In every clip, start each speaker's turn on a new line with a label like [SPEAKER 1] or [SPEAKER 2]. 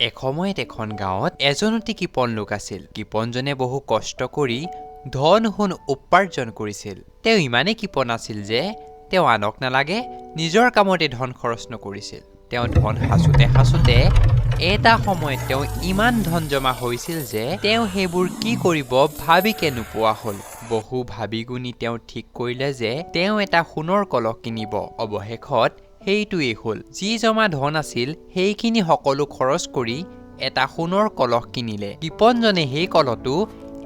[SPEAKER 1] এসময়ত এখন গাঁৱত এজনতি কৃপণ লোক আছিল। কৃপণজনে বহু কষ্ট কৰি ধন সোণ উপাৰ্জন কৰিছিল। তেওঁ ইমানেই কৃপণ আছিল যে তেওঁ আনক নালাগে নিজৰ কামতে ধন খৰচ নকৰিছিল। তেওঁ ধন সাঁচোতে সাঁচোতে এটা সময়ত তেওঁ ইমান ধন জমা হৈছিল যে তেওঁ সেইবোৰ কি কৰিব ভাবিকে নোপোৱা হ'ল। বহু ভাবি গুণি তেওঁ ঠিক কৰিলে যে তেওঁ এটা সোণৰ কলহ কিনিব। অৱশেষত সেইটোৱেই হ'ল। যি জমা ধন আছিল সেইখিনি সকলো খৰচ কৰি এটা সোণৰ কলহ কিনিলে। কৃপণজনে সেই কলহটো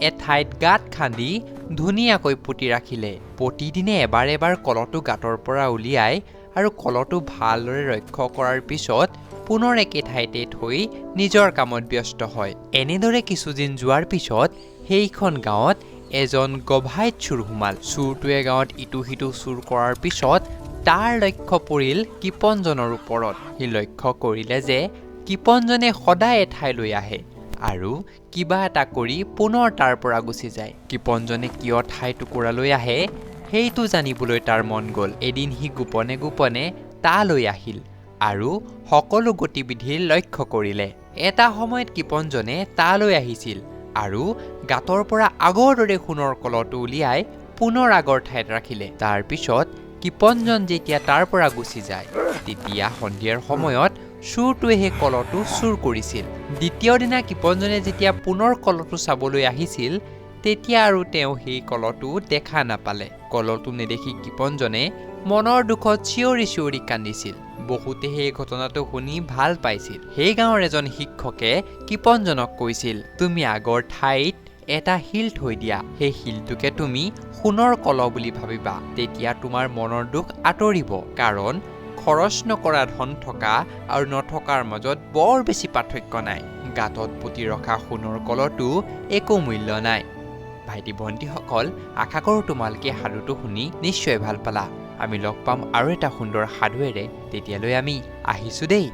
[SPEAKER 1] এঠাইত গাঁত খান্দি ধুনীয়াকৈ পুতি ৰাখিলে। প্ৰতিদিনে এবাৰ এবাৰ কলহটো গাঁতৰ পৰা উলিয়াই আৰু কলহটো ভালদৰে ৰক্ষা কৰাৰ পিছত পুনৰ একে ঠাইতে থৈ নিজৰ কামত ব্যস্ত হয়। এনেদৰে কিছুদিন যোৱাৰ পিছত সেইখন গাঁৱত এজন গভাইত চোৰ সোমাল। চোৰটোৱে গাঁৱত ইটো সিটো চুৰ কৰাৰ পিছত তাৰ লক্ষ্য পৰিল কৃপণজনৰ ওপৰত। সি লক্ষ্য কৰিলে যে কৃপণজনে সদায় এঠাইলৈ আহে আৰু কিবা এটা কৰি পুনৰ তাৰ পৰা গুচি যায়। কৃপণজনে কিয় ঠাই টুকুৰালৈ আহে সেইটো জানিবলৈ তাৰ মন গ'ল। এদিন সি গোপনে গোপনে তালৈ আহিল আৰু সকলো গতিবিধিৰ লক্ষ্য কৰিলে। এটা সময়ত কৃপণজনে তালৈ আহিছিল আৰু গাঁতৰ পৰা আগৰ দৰে সোণৰ কলহটো উলিয়াই পুনৰ আগৰ ঠাইত ৰাখিলে। তাৰ পিছত কৃপণজন যেতিয়া তাৰ পৰা গুচি যায়, তেতিয়া সন্ধিয়াৰ সময়ত চোৰটোৱে সেই কলহটো চুৰ কৰিছিল। দ্বিতীয় দিনা কৃপণজনে যেতিয়া পুনৰ কলহটো চাবলৈ আহিছিল, তেতিয়া আৰু তেওঁ সেই কলহটো দেখা নাপালে। কলহটো নেদেখি কৃপণজনে মনৰ দুখত চিঞৰি চিঞৰি কান্দিছিল। বহুতে সেই ঘটনাটো শুনি ভালো পাইছিল। সেই গাঁৱৰ এজন শিক্ষকে কৃপণজনক কৈছিল, তুমি আগৰ ঠাইত এটা শিল থৈ দিয়া। সেই শিলটোকে তুমি সোণৰ কলহ বুলি ভাবিবা। তেতিয়া তোমাৰ মনৰ দুখ আঁতৰিব। কাৰণ খৰচ নকৰা ধন থকা আৰু নথকাৰ মাজত বৰ বেছি পাৰ্থক্য নাই। গাঁতত পুতি ৰখা সোণৰ কলহটো একো মূল্য নাই। ভাইটি ভণ্টিসকল আশা কৰোঁ তোমালোকে সাধুটো শুনি নিশ্চয় ভাল পালা। আমি লগ পাম আৰু এটা সুন্দৰ সাধুৱেৰে। তেতিয়ালৈ আমি আহিছোঁ দেই।